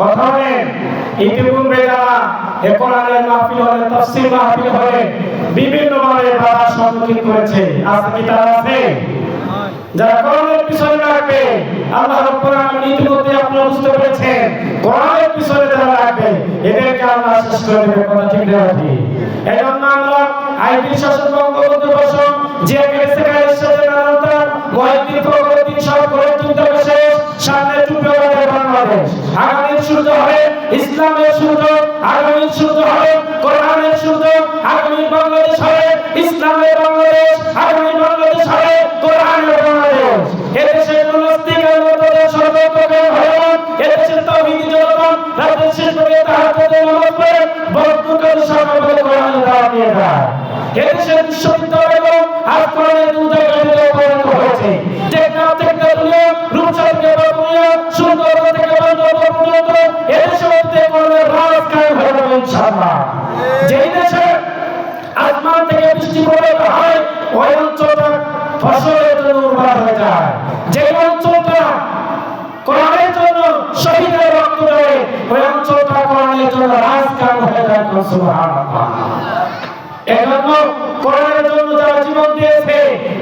কথা বলেন ইতিপূর্বে যারা এ কোরআনের মাহফিল হলে তাফসীর মাহফিল হলে বিভিন্ন ভাবে বাধার সম্মুখীন করেছে। আজকে কি তারা আছে? যারা কোরআনের পিছনে লাগবে, আল্লাহ রাব্বুল আলামিন ইতিমধ্যে আপনারা বুঝতে পেরেছেন, কোরআনের পিছনে যারা লাগবে, এদেরকে আল্লাহ শেষ করে দেবে, কথা ঠিক না ঠিক এজন্য আমরা আইপি শাসন বঙ্গবন্ধু বসন যে গেছে গায়ের সাথে নানানতা মহিউদ্দিন ফখরুদ্দিন সহ করে তুলতে বসে সামনে টুপে বাংলাদেশ। সূর্য হবে, ইসলামের সূর্য, আগামীর সূর্য হবে, কোরআনের সূর্য, আগামীর বাংলাদেশ হবে, ইসলামের বাংলাদেশ, আগামীর বাংলাদেশ হবে, কোরআনের বাংলাদেশ। এদেশের মনস্তিকের মধ্যে সর্বপ্রকার ভগবান এদেশের তৌহিদি জনগণ, রাতের শেষ করে তাহাজ্জুদের নামাজ পড়ে বদুকের সকালে কোরআনের দাওয়াত দিয়ে বিশ্ববিদ্যালয়গুলো আজ কোরআনের ইনশাআল্লাহ যেই দেশে আসমান থেকে বৃষ্টি পড়ে হয়, ওই অঞ্চলটা ফসলের জন্য উর্বর হয়ে যায়। যে অঞ্চলটা কোরআনের জন্য শহীদের রক্ত দেয়, ওই অঞ্চলটা কোরআনের জন্য রাজকার হয়ে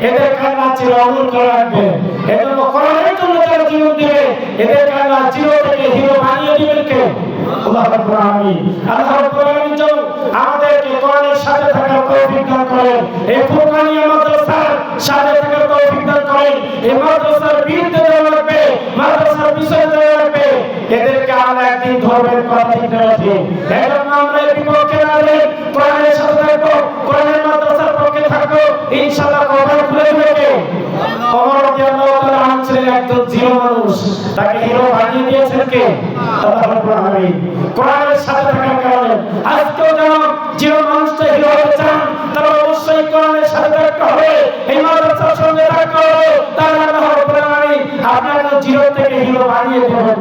এদের কান্না চির অমূল করে রাখবে। এজন্য কোরআনের জন্য যারা জীবন দিবে, এদের কান্না চির থেকে হিরো বানিয়ে দিবেন কে আল্লাহ রাব্বুল আলামিন, আল্লাহ রাব্বুল আলামিন যেন আমাদেরকে কোরআনের সাথে থাকার তৌফিক দান করেন। এই ফুরকানিয়া মাদ্রাসার সাথে থাকার তৌফিক দান করেন। এই মাদ্রাসার বিরুদ্ধে লাগবে, মাদ্রাসার পিছনে যারা লাগবে। এদেরকে আমরা একদিন ধরবেন কথা ঠিক না ঠিক এজন্য আমরা এই বিপক্ষে না কোরআনের সাথে থাকব, কোরআনের মাদ্রাসার পক্ষে থাকব, ইনশাআল্লাহ কবর খুলে দেবে কে ওমর রাদিয়াল্লাহু তাআলা ছিলেন একজন জিরো মানুষ, তাকে হিরো রাব্বুল আলামিন কোরআনের সাথে থাকার কারণে আজকেও যেন জিরো মানুষটা হিরো হতে চান, তাহলে অবশ্যই কোরআনের সাথে থাকতে হবে। এই মাদ্রাসার রাব্বুল আলামিন জিরো থেকে হিরো বানিয়ে দেবেন